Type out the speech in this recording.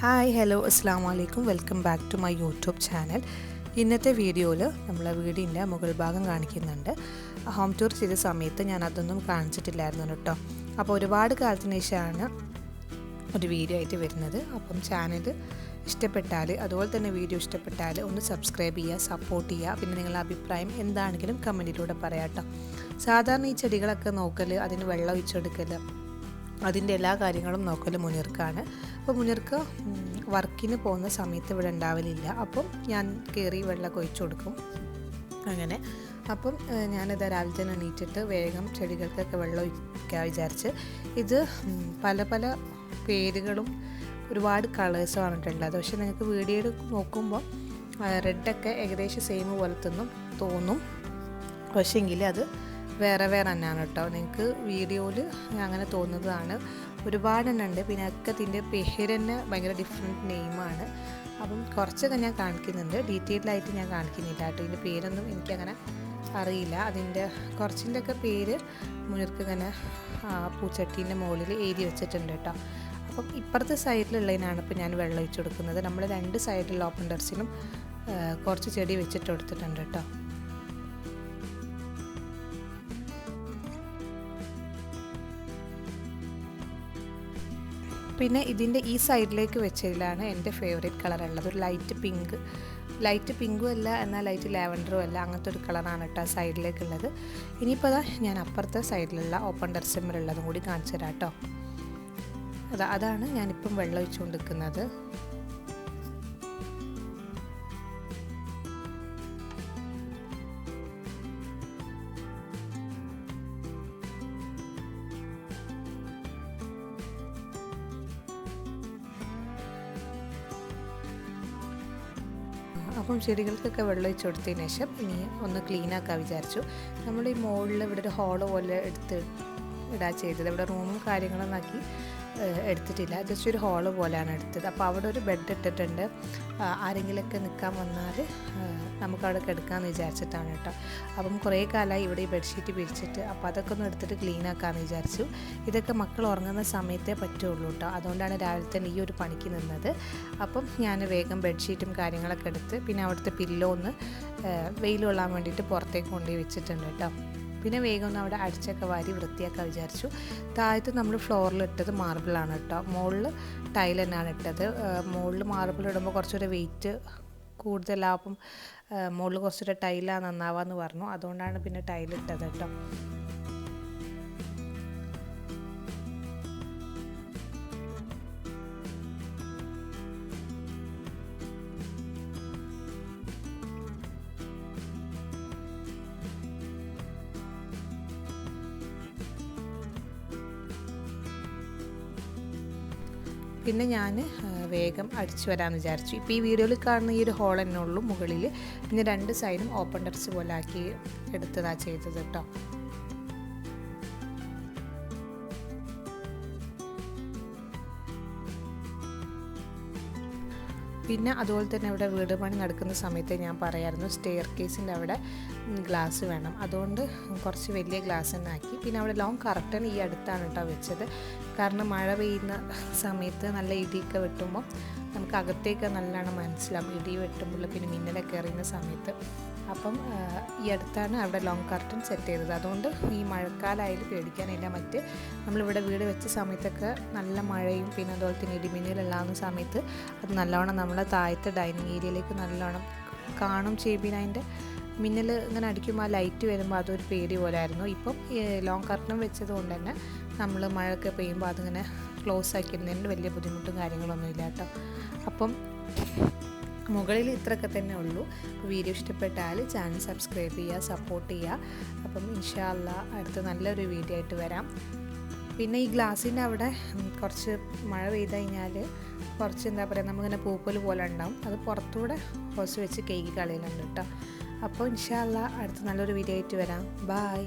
Hi hello അസ്സാം വലൈക്കും welcome back to my YouTube channel ഇന്നത്തെ വീഡിയോയിൽ നമ്മൾ വീടിന്റെ മുകൾ ഭാഗം കാണിക്കുന്നുണ്ട്. ഹോം ടൂർ ചെയ്ത സമയത്ത് ഞാൻ അതൊന്നും കാണിച്ചിട്ടില്ലായിരുന്നു കേട്ടോ. അപ്പോൾ ഒരുപാട് കാലത്തിന് ശേഷമാണ് ഒരു വീഡിയോ ആയിട്ട് വരുന്നത്. അപ്പം ചാനൽ ഇഷ്ടപ്പെട്ടാൽ അതുപോലെ തന്നെ വീഡിയോ ഇഷ്ടപ്പെട്ടാൽ ഒന്ന് സബ്സ്ക്രൈബ് ചെയ്യുക സപ്പോർട്ട് ചെയ്യുക. പിന്നെ നിങ്ങളുടെ അഭിപ്രായം എന്താണെങ്കിലും കമന്റിലൂടെ പറയാം കേട്ടോ. സാധാരണ ഈ ചെടികളൊക്കെ നോക്കൽ അതിന് വെള്ളം ഒഴിച്ചെടുക്കൽ അതിന്റെ എല്ലാ കാര്യങ്ങളും നോക്കൽ മുനീർക്കാണ്. അപ്പോൾ മുനീർക്ക് വർക്കിന് പോകുന്ന സമയത്ത് ഇവിടെ ഉണ്ടാവലില്ല. അപ്പം ഞാൻ കയറി വെള്ളം കൊഴിച്ചു കൊടുക്കും. അങ്ങനെ. അപ്പം ഞാനിത് രാവിലെ തന്നെ എണീറ്റിട്ട് വേഗം ചെടികൾക്കൊക്കെ വെള്ളം ഒഴിക്കാൻ വിചാരിച്ച്. ഇത് പല പല പേരുകളും ഒരുപാട് കളേഴ്സ് പറഞ്ഞിട്ടുള്ളത് പക്ഷെ നിങ്ങൾക്ക് വീഡിയോയിൽ നോക്കുമ്പോൾ റെഡൊക്കെ ഏകദേശം സെയിം പോലെ തോന്നും പക്ഷേങ്കിൽ അത് വേറെ വേറെ തന്നെയാണ് കേട്ടോ. നിങ്ങൾക്ക് വീഡിയോയിൽ അങ്ങനെ തോന്നുന്നതാണ്. ഒരുപാടെണ്ണം ഉണ്ട്. പിന്നെ ഒക്കെ ഇതിന്റെ പേര് തന്നെ ഭയങ്കര ഡിഫറെന്റ് നെയിമാണ് അപ്പം കുറച്ചൊക്കെ ഞാൻ കാണിക്കുന്നുണ്ട്. ഡീറ്റെയിൽഡ് ആയിട്ട് ഞാൻ കാണിക്കുന്നില്ല കേട്ടോ. ഇതിന്റെ പേരൊന്നും എനിക്കങ്ങനെ അറിയില്ല. അതിന്റെ കുറച്ചിന്റെ ഒക്കെ പേര് മുന്നിർക്ക് ഇങ്ങനെ പൂച്ചട്ടീന്റെ മുകളിൽ എഴുതി വെച്ചിട്ടുണ്ട് കേട്ടോ. അപ്പം ഇപ്പുറത്തെ സൈഡിലുള്ളതിനാണ് ഇപ്പോൾ ഞാൻ വെള്ളം ഒഴിച്ചു കൊടുക്കുന്നത്. നമ്മൾ രണ്ട് സൈഡിലുള്ള ഓപ്പൺ ടെറസിനും കുറച്ച് ചെടി വെച്ചിട്ട് കൊടുത്തിട്ടുണ്ട് കേട്ടോ. പിന്നെ ഇതിന്റെ ഈ സൈഡിലേക്ക് വെച്ചതിലാണ് എന്റെ ഫേവറേറ്റ് കളർ ഉള്ളത്. ഒരു ലൈറ്റ് പിങ്ക് ലൈറ്റ് പിങ്കും അല്ല എന്നാൽ ലൈറ്റ് ലാവൻഡറും അല്ല അങ്ങനത്തെ ഒരു കളറാണ് കേട്ടോ സൈഡിലേക്കുള്ളത്. ഇനിയിപ്പോൾ അതാ ഞാൻ അപ്പുറത്തെ സൈഡിലുള്ള ഓപ്പൺ ടെറസിമ്മലുള്ളതും കൂടി കാണിച്ചു തരാം കേട്ടോ. അതാ അതാണ് ഞാനിപ്പം വെള്ളം ഒഴിച്ചുകൊണ്ടിരിക്കുന്നത്. അപ്പം ചെടികൾക്കൊക്കെ വെള്ളം ഒഴിച്ച് കൊടുത്തതിന് ശേഷം ഇനി ഒന്ന് ക്ലീൻ ആക്കാൻ വിചാരിച്ചു. നമ്മൾ ഈ മുകളിൽ ഇവിടെ ഒരു ഹോൾ പോലെ എടുത്ത് ഇടാ ചെയ്തത്. ഇവിടെ റൂമും കാര്യങ്ങളും ആക്കി എടുത്തിട്ടില്ല. ജസ്റ്റ് ഒരു ഹോൾ പോലെയാണ് എടുത്തത്. അപ്പോൾ അവിടെ ഒരു ബെഡ് ഇട്ടിട്ടുണ്ട്. ആരെങ്കിലുമൊക്കെ നിൽക്കാൻ വന്നാൽ നമുക്ക് അവിടെ കിടക്കാമെന്ന് വിചാരിച്ചിട്ടാണ് കേട്ടോ. അപ്പം കുറേ കാലമായി ഇവിടെ ഈ ബെഡ്ഷീറ്റ് പിരിച്ചിട്ട് അപ്പോൾ അതൊക്കെ ഒന്ന് എടുത്തിട്ട് ക്ലീൻ ആക്കാമെന്ന് വിചാരിച്ചു. ഇതൊക്കെ മക്കൾ ഉറങ്ങുന്ന സമയത്തേ പറ്റുള്ളൂ കേട്ടോ. അതുകൊണ്ടാണ് രാവിലെ തന്നെ ഈ ഒരു പണിക്ക് നിന്നത്. അപ്പം ഞാൻ വേഗം ബെഡ്ഷീറ്റും കാര്യങ്ങളൊക്കെ എടുത്ത് പിന്നെ അവിടുത്തെ പില്ലോ ഒന്ന് വെയിൽ കൊള്ളാൻ വേണ്ടിയിട്ട് പുറത്തേക്ക് കൊണ്ടുപോയി വെച്ചിട്ടുണ്ട് കേട്ടോ. പിന്നെ വേഗം ഒന്ന് അവിടെ അടിച്ചൊക്കെ വാരി വൃത്തിയാക്കാൻ വിചാരിച്ചു. താഴത്ത് നമ്മൾ ഫ്ലോറിൽ ഇട്ടത് മാർബിളാണ് കേട്ടോ. മുകളിൽ ടൈൽ തന്നെയാണ് ഇട്ടത്. മുകളിൽ മാർബിൾ ഇടുമ്പോൾ കുറച്ചൊരു വെയിറ്റ് കൂടുതലാവും. മുകളിൽ കുറച്ചൊരു ടൈലാണ് നന്നാവാന്ന് പറഞ്ഞു. അതുകൊണ്ടാണ് പിന്നെ ടൈൽ ഇട്ടത് കേട്ടോ. പിന്നെ ഞാൻ വേഗം അടിച്ചു വരാമെന്ന് വിചാരിച്ചു. ഇപ്പോൾ ഈ വീഡിയോയിൽ കാണുന്ന ഈ ഒരു ഹോൾ തന്നെ ഉള്ളൂ. മുകളിൽ പിന്നെ രണ്ട് സൈഡും ഓപ്പൺ ടെറസ് പോലെ ആക്കി എടുത്തതാ ചെയ്തത് കേട്ടോ. പിന്നെ അതുപോലെ തന്നെ ഇവിടെ വീട് പണി നടക്കുന്ന സമയത്ത് ഞാൻ പറയായിരുന്നു സ്റ്റെയർ കേസിന്റെ അവിടെ ഗ്ലാസ് വേണം. അതുകൊണ്ട് കുറച്ച് വലിയ ഗ്ലാസ് തന്നെ ആക്കി. പിന്നെ അവിടെ ലോങ് കറക്റ്റൻ ഈ അടുത്താണ് കേട്ടോ വെച്ചത്. കാരണം മഴ പെയ്യുന്ന സമയത്ത് നല്ല ഇടിയൊക്കെ വെട്ടുമ്പോൾ നമുക്ക് അകത്തേക്ക് നല്ലോണം മനസ്സിലാവും. ഇടി വെട്ടുമ്പോൾ പിന്നെ മിന്നലൊക്കെ എറിയുന്ന സമയത്ത്. അപ്പം ഈ അടുത്താണ് അവിടെ ലോങ് കർട്ടൻ സെറ്റ് ചെയ്തത്. അതുകൊണ്ട് ഈ മഴക്കാലമായാലും പേടിക്കാനില്ല. മറ്റ് നമ്മളിവിടെ വീട് വെച്ച സമയത്തൊക്കെ നല്ല മഴയും പിന്നെ അതുപോലെ തന്നെ ഇടിമിന്നലുള്ളാവുന്ന സമയത്ത് അത് നല്ലോണം നമ്മളെ താഴത്തെ ഡൈനിങ് ഏരിയയിലേക്ക് നല്ലോണം കാണും ചെയ്യുമ്പോൾ അതിന്റെ മിന്നൽ ഇങ്ങനെ അടിക്കുമ്പോൾ ആ ലൈറ്റ് വരുമ്പോൾ അതൊരു പേടി പോലായിരുന്നു. ഇപ്പം ലോങ് കർട്ടനും വെച്ചത് കൊണ്ട് തന്നെ നമ്മൾ മഴയൊക്കെ പെയ്യുമ്പോൾ അതിങ്ങനെ ക്ലോസ് ആക്കിയിരുന്നതിന് വലിയ ബുദ്ധിമുട്ടും കാര്യങ്ങളൊന്നും ഇല്ല കേട്ടോ. അപ്പം മുകളിൽ ഇത്രയൊക്കെ തന്നെ ഉള്ളൂ. വീഡിയോ ഇഷ്ടപ്പെട്ടാൽ ചാനൽ സബ്സ്ക്രൈബ് ചെയ്യുക സപ്പോർട്ട് ചെയ്യുക. അപ്പം ഇൻഷാല്ല അടുത്ത നല്ലൊരു വീഡിയോ ആയിട്ട് വരാം. പിന്നെ ഈ ഗ്ലാസിന്റെ അവിടെ കുറച്ച് മഴ പെയ്ത് കഴിഞ്ഞാൽ കുറച്ച് എന്താ പറയുക നമുക്കിങ്ങനെ പൂപ്പൽ പോലെ ഉണ്ടാവും. അത് പുറത്തൂടെ കുറച്ച് വെച്ച് കേക്ക് കളയുന്നുണ്ട് കേട്ടോ. അപ്പോൾ ഇൻഷാല്ല അടുത്ത നല്ലൊരു വീഡിയോ ആയിട്ട് വരാം. ബായ്